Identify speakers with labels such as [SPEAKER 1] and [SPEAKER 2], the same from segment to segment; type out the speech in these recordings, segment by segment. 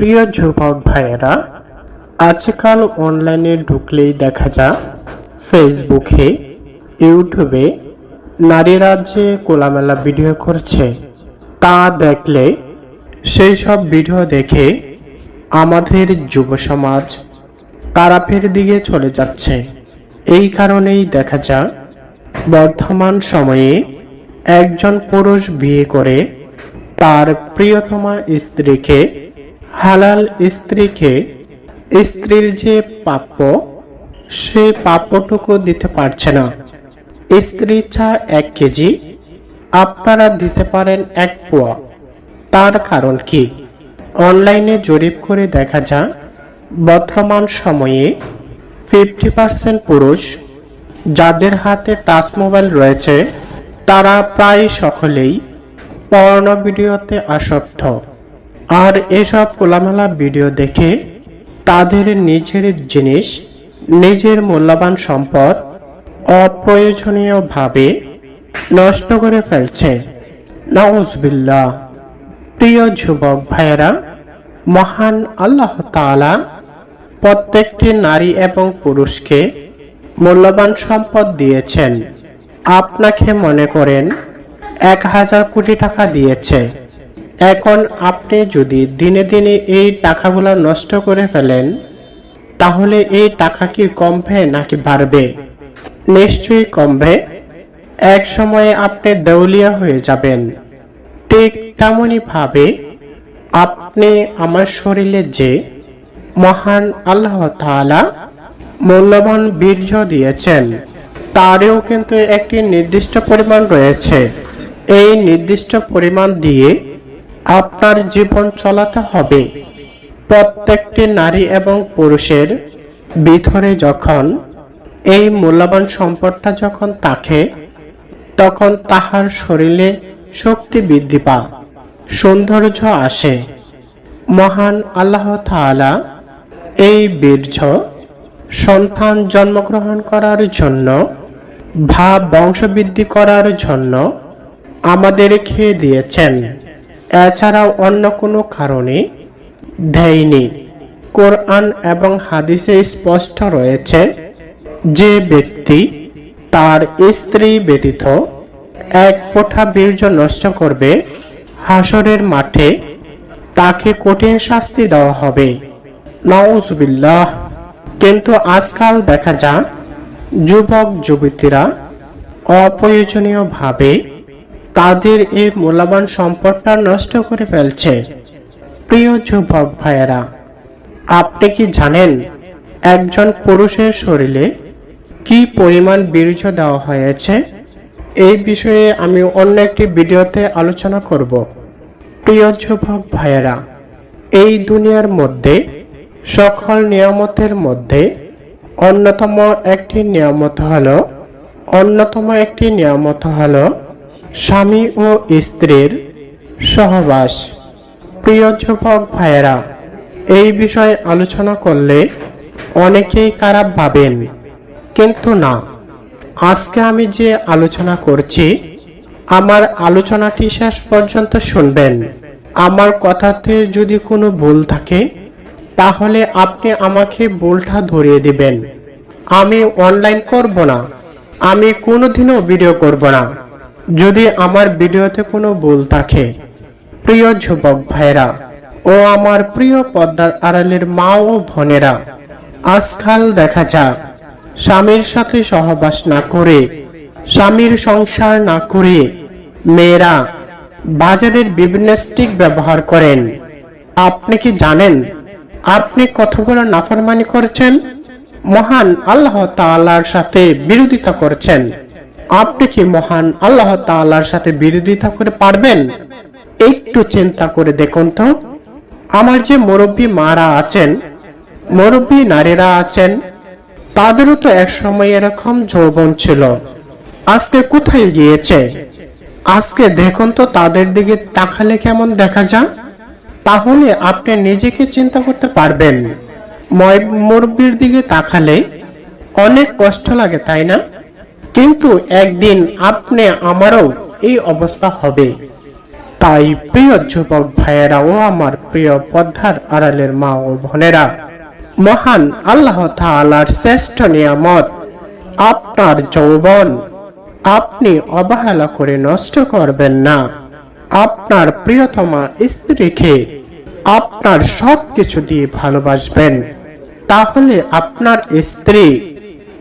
[SPEAKER 1] প্রিয় যুবক ভাইয়েরা, আজকাল অনলাইনে ঢুকলেই দেখা যায় ফেসবুকে ইউটিউবে নারীরা যে কোলামেলা ভিডিও করছে। তা দেখলে সেই সব ভিডিও দেখে আমাদের যুব সমাজ খারাপের দিকে চলে যাচ্ছে। এই কারণেই দেখা যায়, বর্তমান সময়ে একজন পুরুষ বিয়ে করে তার প্রিয়তমা স্ত্রীকে হালাল স্ত্রীকে স্ত্রীর যে প্রাপ্য সে প্রাপ্যটুকু দিতে পারছে না। স্ত্রী চা এক কেজি, আপনারা দিতে পারেন এক পোয়া। তার কারণ কি? অনলাইনে জরিপ করে দেখা যায়, বর্তমান সময়ে ফিফটি পার্সেন্ট পুরুষ যাদের হাতে টাচ মোবাইল রয়েছে, তারা প্রায় সকলেই পর্ণ ভিডিওতে আসক্ত। আর এসব খোলামেলা ভিডিও দেখে তাদের নিজের জিনিস, নিজের মূল্যবান সম্পদ অপ্রয়োজনীয়ভাবে নষ্ট করে ফেলছে। নাউজবিল্লাহ। প্রিয় যুবক ভাইয়েরা, মহান আল্লাহ তাআলা প্রত্যেকটি নারী এবং পুরুষকে মূল্যবান সম্পদ দিয়েছেন। আপনাকে মনে করেন এক হাজার কোটি টাকা দিয়েছে। এখন আপনি যদি দিনে দিনে এই টাকাগুলো নষ্ট করে ফেলেন, তাহলে এই টাকা কি কমবে নাকি বাড়বে? নিশ্চয়ই কমবে। এক সময়ে আপনি দেউলিয়া হয়ে যাবেন। ঠিক তেমনই ভাবে আপনি আমার শরীরে যে মহান আল্লাহ তাআলা মূল্যবান বীর্য দিয়েছেন, তারও কিন্তু একটি নির্দিষ্ট পরিমাণ রয়েছে। এই নির্দিষ্ট পরিমাণ দিয়ে আপনার জীবন চলাতে হবে। প্রত্যেকটি নারী এবং পুরুষের ভিতরে যখন এই মূল্যবান সম্পদটা যখন থাকে, তখন তাহার শরীরে শক্তি বৃদ্ধি পা সৌন্দর্য আসে। মহান আল্লাহ তাআলা এই বীর্য সন্তান জন্মগ্রহণ করার জন্য ভাব বংশবৃদ্ধি করার জন্য আমাদের খেয়ে দিয়েছেন। এছাড়াও অন্য কোনো কারণে দেয়নি। কোরআন এবং হাদিসে স্পষ্ট রয়েছে যে ব্যক্তি তার স্ত্রী ব্যতীত এক ফোঁটা বীর্য নষ্ট করবে হাসরের মাঠে, তাকে কঠিন শাস্তি দেওয়া হবে। নাউজুবিল্লাহ। কিন্তু আজকাল দেখা যায় যুবক যুবতীরা অপ্রয়োজনীয়ভাবে তাদের এই মূল্যবান সম্পদটা নষ্ট করে ফেলছে। প্রিয় যুবক ভাইয়েরা, আপনি কি জানেন একজন পুরুষের শরীরে কি পরিমাণ বীর্য দেওয়া হয়েছে? এই বিষয়ে আমি অন্য একটি ভিডিওতে আলোচনা করব। প্রিয় যুবক ভাইয়েরা, এই দুনিয়ার মধ্যে, সকল নিয়ামতের মধ্যে অন্যতম একটি নিয়ামত হলো, অন্যতম একটি নিয়ামত হলো স্বামী ও স্ত্রীর সহবাস। প্রিয় যুবক ভাইয়েরা, এই বিষয়ে আলোচনা করলে অনেকেই খারাপ ভাবেন। কিন্তু না, আজকে আমি যে আলোচনা করছি, আমার আলোচনাটি শেষ পর্যন্ত শুনবেন। আমার কথাতে যদি কোনো ভুল থাকে, তাহলে আপনি আমাকে ভুলটা ধরিয়ে দিবেন। আমি অনলাইন করব না। আমি কোনোদিনও ভিডিও করব না। যদি আমার ভিডিওতে কোনো ভুল থাকে, প্রিয় যুবক ভাইরা ও আমার প্রিয় পদ্মার আড়ালের মা ও বোনেরা, আজকাল দেখা যাক স্বামীর সাথে সহবাস না করে, স্বামীর সংসার না করে মেয়েরা বাজারের বিভিন্ন স্টিক ব্যবহার করেন। আপনি কি জানেন আপনি কতগুলো নাফরমানি করছেন? মহান আল্লাহ তাআলার সাথে বিরোধিতা করছেন। আপনি কি মহান আল্লাহ তাআলার সাথে বিরোধিতা করে পারবেন? একটু চিন্তা করে দেখুন তো। আমার যে মুরব্বী মারা আছেন, মুরব্বী নারীরা আছেন, তাদেরও তো এক সময় এরকম যৌবন ছিল। আজকে কোথায় গিয়েছে? আজকে দেখুন তো তাদের দিকে তাকালে কেমন দেখা যায়। তাহলে আপনি নিজেকে চিন্তা করতে পারবেন। মুরব্বির দিকে তাকালে অনেক কষ্ট লাগে, তাই না? কিন্তু একদিন আপনি আমারও এই অবস্থা হবে। তাই প্রিয় যুবক ভাইয়েরা ও আমার প্রিয় পদ্মার আড়ালের মা ও বোনেরা, মহান আল্লাহ তাআলার শ্রেষ্ঠ নিয়ামত, আপনার যৌবন আপনি অবহেলা করে নষ্ট করবেন না। আপনার প্রিয়তমা স্ত্রীকে আপনার সব কিছু দিয়ে ভালোবাসবেন। তাহলে আপনার স্ত্রী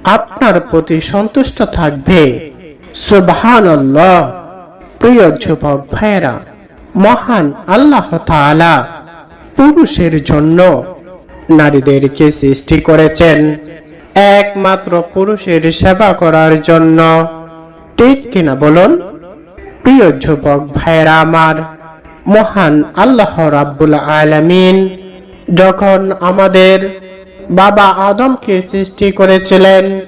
[SPEAKER 1] আপনার প্রতি সন্তুষ্ট থাকবে। সুবহানাল্লাহ। প্রিয় যুবক ভাইয়েরা, মহান আল্লাহ পুরুষের জন্য নারীদেরকে সৃষ্টি করেছেন। একমাত্র পুরুষের সেবা করার জন্য। ঠিক কিনা বলুন? প্রিয় যুবক ভাইরা আমার, মহান আল্লাহ রাব্বুল আলামিন যখন আমাদের বাবা আদমকে সৃষ্টি করেছিলেন।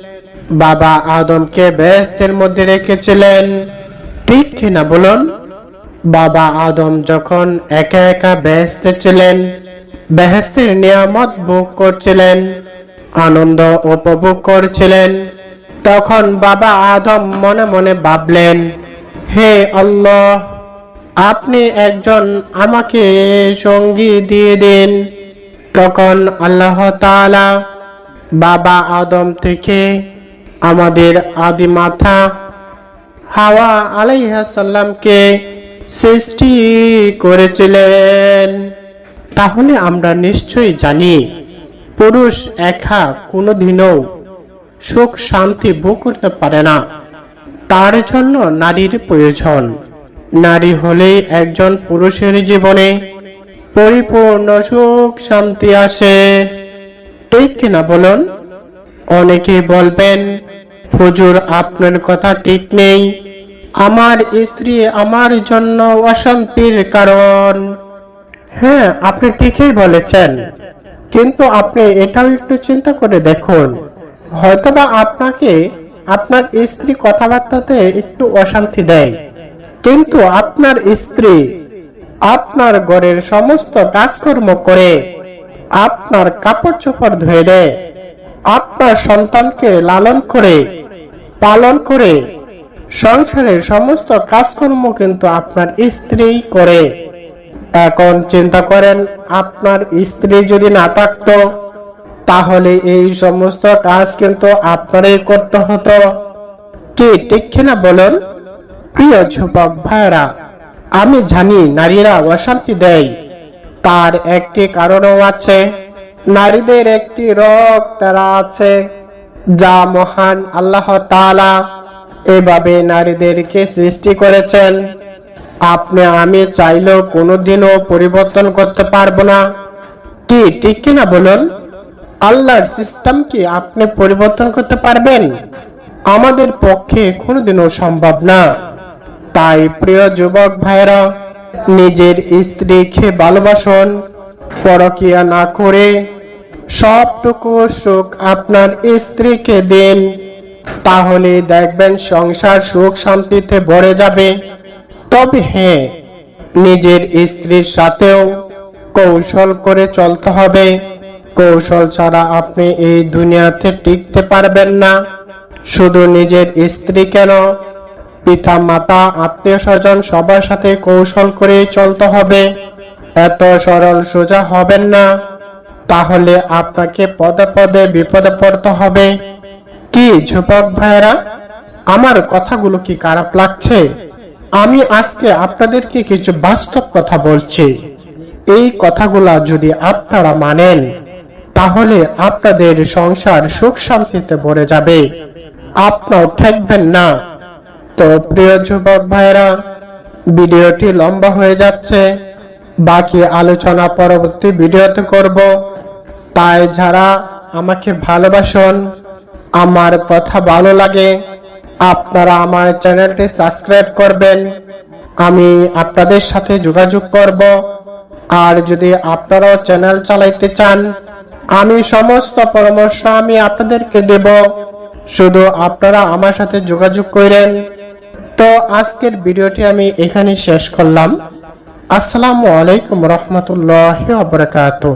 [SPEAKER 1] বাবা আদমকে বেহেস্তের মধ্যে রেখেছিলেন। ঠিক কিনা বলুন? বাবা আদম যখন একা একা বেহেস্তে ছিলেন, বেহেস্তের নিয়ামত ভোগ করছিলেন, আনন্দ উপভোগ করছিলেন, তখন বাবা আদম মনে মনে ভাবলেন, হে আল্লাহ, আপনি একজন আমাকে সঙ্গী দিয়ে দিন। তখন আল্লাহ তাআলা বাবা আদম থেকে আমাদের আদি মাথা হাওয়া আলাইহাসাল্লামকে সৃষ্টি করেছিলেন। তাহলে আমরা নিশ্চয়ই জানি, পুরুষ একা কোনোদিনও সুখ শান্তি ভোগ করতে পারে না। তার জন্য নারীর প্রয়োজন। নারী হলেই একজন পুরুষের জীবনে পরিপূর্ণ সুখ, শান্তি আসে। ঠিক কিনা বলুন? অনেকে বলবেন, হুজুর, আপনার কথা ঠিক নেই। আমার স্ত্রী আমার জন্য অশান্তির কারণ। হ্যাঁ আপনি ঠিকই বলেছেন। কিন্তু আপনি এটাও একটু চিন্তা করে দেখুন। হয়তোবা আপনাকে আপনার স্ত্রী কথাবার্তাতে একটু অশান্তি দেয়। কিন্তু আপনার স্ত্রী আপনার ঘরের সমস্ত কাজকর্ম করে আপনার কাপড় চোপড় ধুয়ে দেয়। আপনার সন্তানকে লালন করে, পালন করে। সংসারের সমস্ত কাজকর্ম কিন্তু আপনার স্ত্রী করে। এখন চিন্তা করেন, আপনার স্ত্রী যদি না থাকতো, তাহলে এই সমস্ত কাজ কিন্তু আপনারই করতে হতো। কি, ঠিক কিনা বলুন? প্রিয় যুবক ভাইরা আমি জানি নারীরা অশান্তি দেয়। তার একটি কারণও আছে। নারীদের একটি রোগ তারা আছে, যা মহান আল্লাহ তাআলা এভাবে নারীদেরকে সৃষ্টি করেছেন। আপনি, আমি চাইলেও কোনোদিনও পরিবর্তন করতে পারব না। কি, ঠিক কিনা বলুন? আল্লাহর সিস্টেম কি আপনি পরিবর্তন করতে পারবেন? আমাদের পক্ষে কোনোদিনও সম্ভব না। তাই প্রিয় যুবক ভাইরা নিজের স্ত্রীকে ভালোবাসুন, পরকিয়া না করে সবটুকু সুখ আপনার স্ত্রীকে দিন তাহলে দেখবেন সংসার সুখ শান্তিতে ভরে যাবে। তবে হ্যাঁ নিজের স্ত্রীর সাথেও কৌশল করে চলতে হবে। কৌশল ছাড়া আপনি এই দুনিয়াতে টিকতে পারবেন না। শুধু নিজের স্ত্রী কেন? পিতা মাতা আত্মীয় স্বজন সবার সাথে কৌশল করে চলতে হবে। এত সরল সোজা হবেন না। তাহলে আপনাকে পদে পদে বিপদে পড়তে হবে। কি যুবক ভাইরা আমার কথাগুলো কি খারাপ লাগছে? আমি আজকে আপনাদেরকে কিছু বাস্তব কথা বলছি। এই কথাগুলা যদি আপনারা মানেন, তাহলে আপনাদের সংসার সুখ শান্তিতে ভরে যাবে। আপনাও ঠেকবেন না। তো প্রিয় যুবক ভাইরা ভিডিওটি লম্বা হয়ে যাচ্ছে। বাকি আলোচনা পরবর্তী ভিডিওতে করব। তাই যারা আমাকে ভালোবাসুন, আমার কথা ভালো লাগে, আপনারা আমার চ্যানেলটি সাবস্ক্রাইব করবেন। আমি আপনাদের সাথে যোগাযোগ করব। আর যদি আপনারাও চ্যানেল চালাইতে চান, আমি সমস্ত পরামর্শ আমি আপনাদেরকে দেব। শুধু আপনারা আমার সাথে যোগাযোগ করেন। তো আজকের ভিডিওটি আমি এখানে শেষ করলাম। আসসালামু আলাইকুম রহমতুল্লাহ বারকাতুহ।